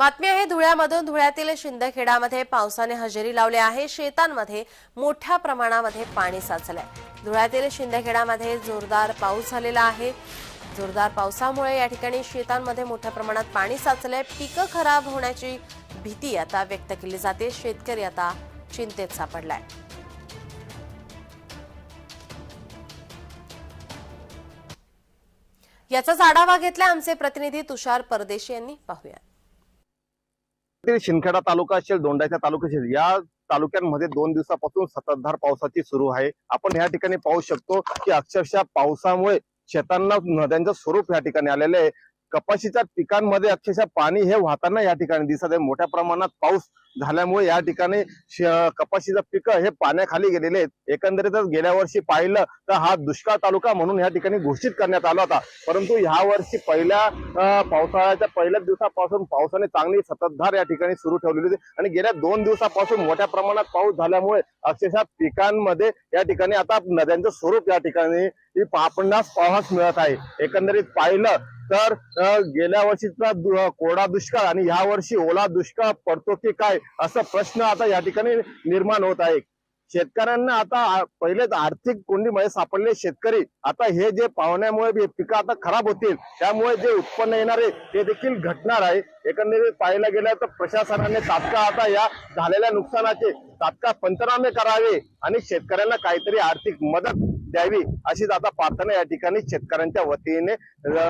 बातमी आहे धुळ्यामधून धुळ्यातील शिंदखेडामध्ये पावसाने हजेरी लावली आहे. शेतांमध्ये मोठ्या प्रमाणामध्ये पाणी साचलंय. धुळ्यातील शिंदखेडामध्ये जोरदार पाऊस झालेला आहे. जोरदार पावसामुळे या ठिकाणी शेतांमध्ये मोठ्या प्रमाणात पाणी साचलंय. पिकं खराब होण्याची भीती आता व्यक्त केली जाते. शेतकरी आता चिंतेत सापडलाय. याचाच आढावा घेतला आमचे प्रतिनिधी तुषार परदेशी यांनी. पाहूया असतील शिंदखेडा तालुका असेल दोंडाच्या तालुका असेल या तालुक्यांमध्ये दोन दिवसापासून सततधार पावसाची सुरू आहे. आपण या ठिकाणी पाहू शकतो की अक्षरशः पावसामुळे शेतांना नद्यांचं स्वरूप या ठिकाणी आलेलं आहे. कपाशीच्या पिकांमध्ये अक्षरशः पाणी हे वाहताना या ठिकाणी दिसत आहे. मोठ्या प्रमाणात पाऊस झाल्यामुळे या ठिकाणी कपाशीचं पिकं हे पाण्याखाली गेलेले आहेत. एकंदरीतच गेल्या वर्षी पाहिलं तर हा दुष्काळ तालुका म्हणून या ठिकाणी घोषित करण्यात आला होता. परंतु ह्या वर्षी पहिल्या पावसाळ्याच्या पहिल्याच दिवसापासून पावसाने चांगली सततधार या ठिकाणी सुरू ठेवलेली होती. आणि गेल्या दोन दिवसापासून मोठ्या प्रमाणात पाऊस झाल्यामुळे अक्षरशः पिकांमध्ये या ठिकाणी आता नद्यांचं स्वरूप या ठिकाणी ही आपणास पाहास मिळत आहे. एकंदरीत पाहिलं तर गेल्या वर्षीचा कोरडा दुष्काळ आणि ह्या वर्षी ओला दुष्काळ पडतो की काय असा प्रश्न आता या ठिकाणी निर्माण होत आहे. शेतकऱ्यांना आता पहिलेच आर्थिक कोंडीमध्ये सापडले शेतकरी. आता हे जे पाहुण्यामुळे पिकं आता खराब होतील त्यामुळे जे उत्पन्न येणार आहे ते देखील घटणार आहे. एकंदरीत पाहायला गेलं तर प्रशासनाने तात्काळ आता या झालेल्या नुकसानाचे तात्काळ पंचनामे करावे आणि शेतकऱ्यांना काहीतरी आर्थिक मदत द्यावी अशीच आता प्रार्थना या ठिकाणी शेतकऱ्यांच्या वतीने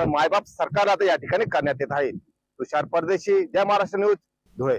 मायबाप सरकार आता या ठिकाणी करण्यात येत आहे. तुषार परदेशी जय महाराष्ट्र न्यूज धुळे.